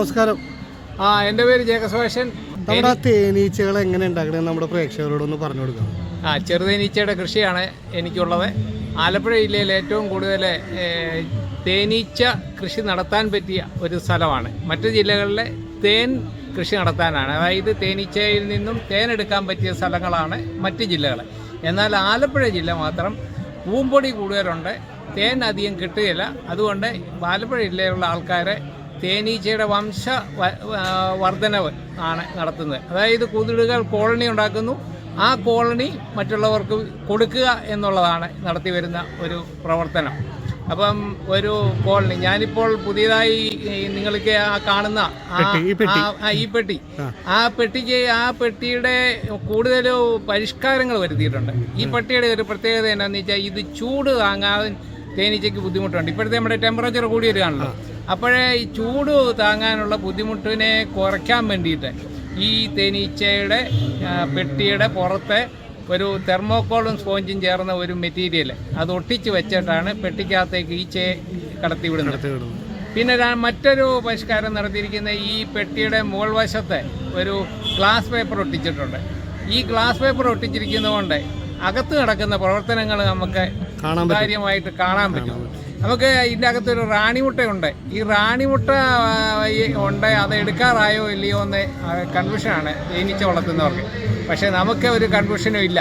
നമസ്കാരം. ആ എന്റെ പേര് ജയകസ്വാഷൻ നമ്മുടെ തേനീച്ചകൾ എങ്ങനെ ഉണ്ടാക്കണേ നമ്മുടെ പ്രേക്ഷകരോട് ഒന്ന് പറഞ്ഞു കൊടുക്കാം. ആ ചെറുതേനീച്ചയുടെ കൃഷിയാണ് എനിക്കുള്ളത്. ആലപ്പുഴ ജില്ലയിൽ ഏറ്റവും കൂടുതൽ തേനീച്ച കൃഷി നടത്താൻ പറ്റിയ ഒരു സ്ഥലമാണ്. മറ്റു ജില്ലകളിലെ തേൻ കൃഷി നടത്താനാണ്. അതായത് തേനീച്ചയിൽ നിന്നും തേൻ എടുക്കാൻ പറ്റിയ സ്ഥലങ്ങളാണ് മറ്റ് ജില്ലകൾ എന്നാൽ ആലപ്പുഴ ജില്ല മാത്രം പൂമ്പൊടി കൂടുതലുണ്ട്. തേൻ അധികം കിട്ടുകയില്ല. അതുകൊണ്ട് ആലപ്പുഴ ജില്ലയിലുള്ള ആൾക്കാരെ തേനീച്ചയുടെ വംശ വർധനവ് ആണ് നടത്തുന്നത്. അതായത് കുതിടുകൾ കോളനി ഉണ്ടാക്കുന്നു. ആ കോളനി മറ്റുള്ളവർക്ക് കൊടുക്കുക എന്നുള്ളതാണ് നടത്തി വരുന്ന ഒരു പ്രവർത്തനം. അപ്പം ഒരു കോളനി ഞാനിപ്പോൾ പുതിയതായി നിങ്ങൾക്ക് ആ കാണുന്ന ഈ പെട്ടി. ആ പെട്ടിക്ക് ആ പെട്ടിയുടെ കൂടുതൽ പരിഷ്കാരങ്ങൾ വരുത്തിയിട്ടുണ്ട്. ഈ പെട്ടിയുടെ ഒരു പ്രത്യേകത എന്താണെന്ന് വെച്ചാൽ ഇത് ചൂട് താങ്ങാൻ തേനീച്ചയ്ക്ക് ബുദ്ധിമുട്ടുണ്ട്. ഇപ്പോഴത്തെ നമ്മുടെ ടെമ്പറേച്ചർ കൂടി വരികയാണല്ലോ അപ്പോഴേ ഈ ചൂട് താങ്ങാനുള്ള ബുദ്ധിമുട്ടിനെ കുറയ്ക്കാൻ വേണ്ടിയിട്ട് ഈ തേനീച്ചയുടെ പെട്ടിയുടെ പുറത്തെ ഒരു തെർമോക്കോളും സ്പോഞ്ചും ചേർന്ന ഒരു മെറ്റീരിയൽ അത് ഒട്ടിച്ച് വെച്ചിട്ടാണ് പെട്ടിക്കകത്തേക്ക് ഈച്ചയെ കടത്തിവിടുന്നത്. പിന്നെ മറ്റൊരു പരിഷ്കാരം നടത്തിയിരിക്കുന്ന ഈ പെട്ടിയുടെ മുകൾ വശത്തെ ഒരു ഗ്ലാസ് പേപ്പർ ഒട്ടിച്ചിട്ടുണ്ട്. ഈ ഗ്ലാസ് പേപ്പർ ഒട്ടിച്ചിരിക്കുന്നതുകൊണ്ട് അകത്ത് നടക്കുന്ന പ്രവർത്തനങ്ങൾ നമുക്ക് കാര്യമായിട്ട് കാണാൻ പറ്റും. നമുക്ക് ഇതിന്റെ അകത്തൊരു റാണിമുട്ടയുണ്ട്. ഈ റാണിമുട്ട ഉണ്ട് അത് എടുക്കാറായോ ഇല്ലയോ എന്ന് കൺഫ്യൂഷനാണ് തേനീച്ച വളർത്തുന്നവർക്ക്. പക്ഷേ നമുക്ക് ഒരു കൺഫ്യൂഷനും ഇല്ല.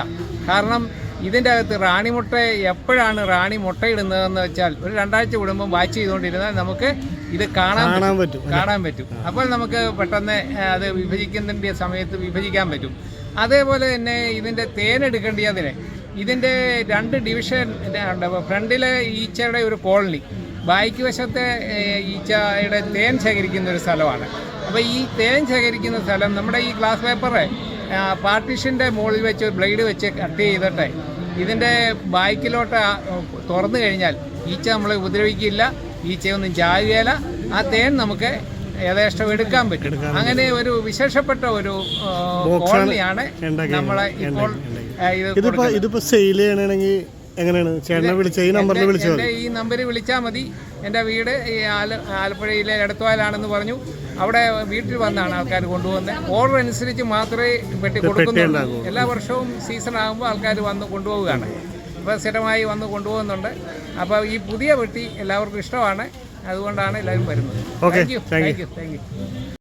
കാരണം ഇതിന്റെ അകത്ത് റാണിമുട്ട എപ്പോഴാണ് റാണി മുട്ടയിടുന്നതെന്ന് വെച്ചാൽ ഒരു രണ്ടാഴ്ച കൂടുമ്പോൾ വാച്ച് ചെയ്തുകൊണ്ടിരുന്നാൽ നമുക്ക് ഇത് കാണാൻ പറ്റും. കാണാൻ പറ്റും. കാണാൻ പറ്റും. അപ്പോൾ നമുക്ക് പെട്ടെന്ന് അത് വിഭജിക്കുന്നതിന്റെ സമയത്ത് വിഭജിക്കാൻ പറ്റും. അതേപോലെ തന്നെ ഇതിന്റെ തേനെടുക്കേണ്ടതിന് ഇതിന്റെ രണ്ട് ഡിവിഷൻ ഫ്രണ്ടിലെ ഈച്ചയുടെ ഒരു കോളനി ബാക്കി വശത്തെ ഈച്ചയുടെ തേൻ ശേഖരിക്കുന്ന ഒരു സ്ഥലമാണ്. അപ്പോൾ ഈ തേൻ ശേഖരിക്കുന്ന സ്ഥലം നമ്മുടെ ഈ ഗ്ലാസ് പേപ്പറ് പാർട്ടീഷന്റെ മുകളിൽ വെച്ച് ബ്ലേഡ് വെച്ച് കട്ട് ചെയ്തിട്ട് ഇതിന്റെ ബാക്കിലോട്ട് തുറന്നു കഴിഞ്ഞാൽ ഈച്ച നമ്മളെ ഉപദ്രവിക്കില്ല ഈച്ചയൊന്നും ചാകുകയില്ല ആ തേൻ നമുക്ക് യഥേഷ്ടം എടുക്കാൻ പറ്റും. അങ്ങനെ ഒരു വിശേഷപ്പെട്ട ഒരു കോളനിയാണ് നമ്മളെ ഇപ്പോൾ ഇതിപ്പോ ഇതിപ്പോ സെയിൽ ചെയ്യണമെങ്കിൽ എങ്ങനെയാണ്? ചേട്ടനെ വിളിച്ച ഈ നമ്പറിൽ വിളിച്ചാൽ ഈ നമ്പറിൽ വിളിച്ചാൽ മതി. എന്റെ വീട് ഈ ആല ആലപ്പുഴയിലെ എടത്തുവാലാണെന്ന് പറഞ്ഞു. അവിടെ വീട്ടിൽ വന്നാണ് ആൾക്കാർ കൊണ്ടുപോകുന്നത് ഓർഡർ അനുസരിച്ച് മാത്രമേ പെട്ടി കൊടുക്കുന്നുള്ളൂ. എല്ലാ വർഷവും സീസൺ ആകുമ്പോൾ ആൾക്കാർ വന്ന് കൊണ്ടുപോവുകയാണ്. അപ്പോൾ സ്ഥിരമായി വന്ന് കൊണ്ടുപോകുന്നുണ്ട്. അപ്പോൾ ഈ പുതിയ പെട്ടി എല്ലാവർക്കും ഇഷ്ടമാണ്. അതുകൊണ്ടാണ് എല്ലാവരും വരുന്നത്. Okay thank you thank you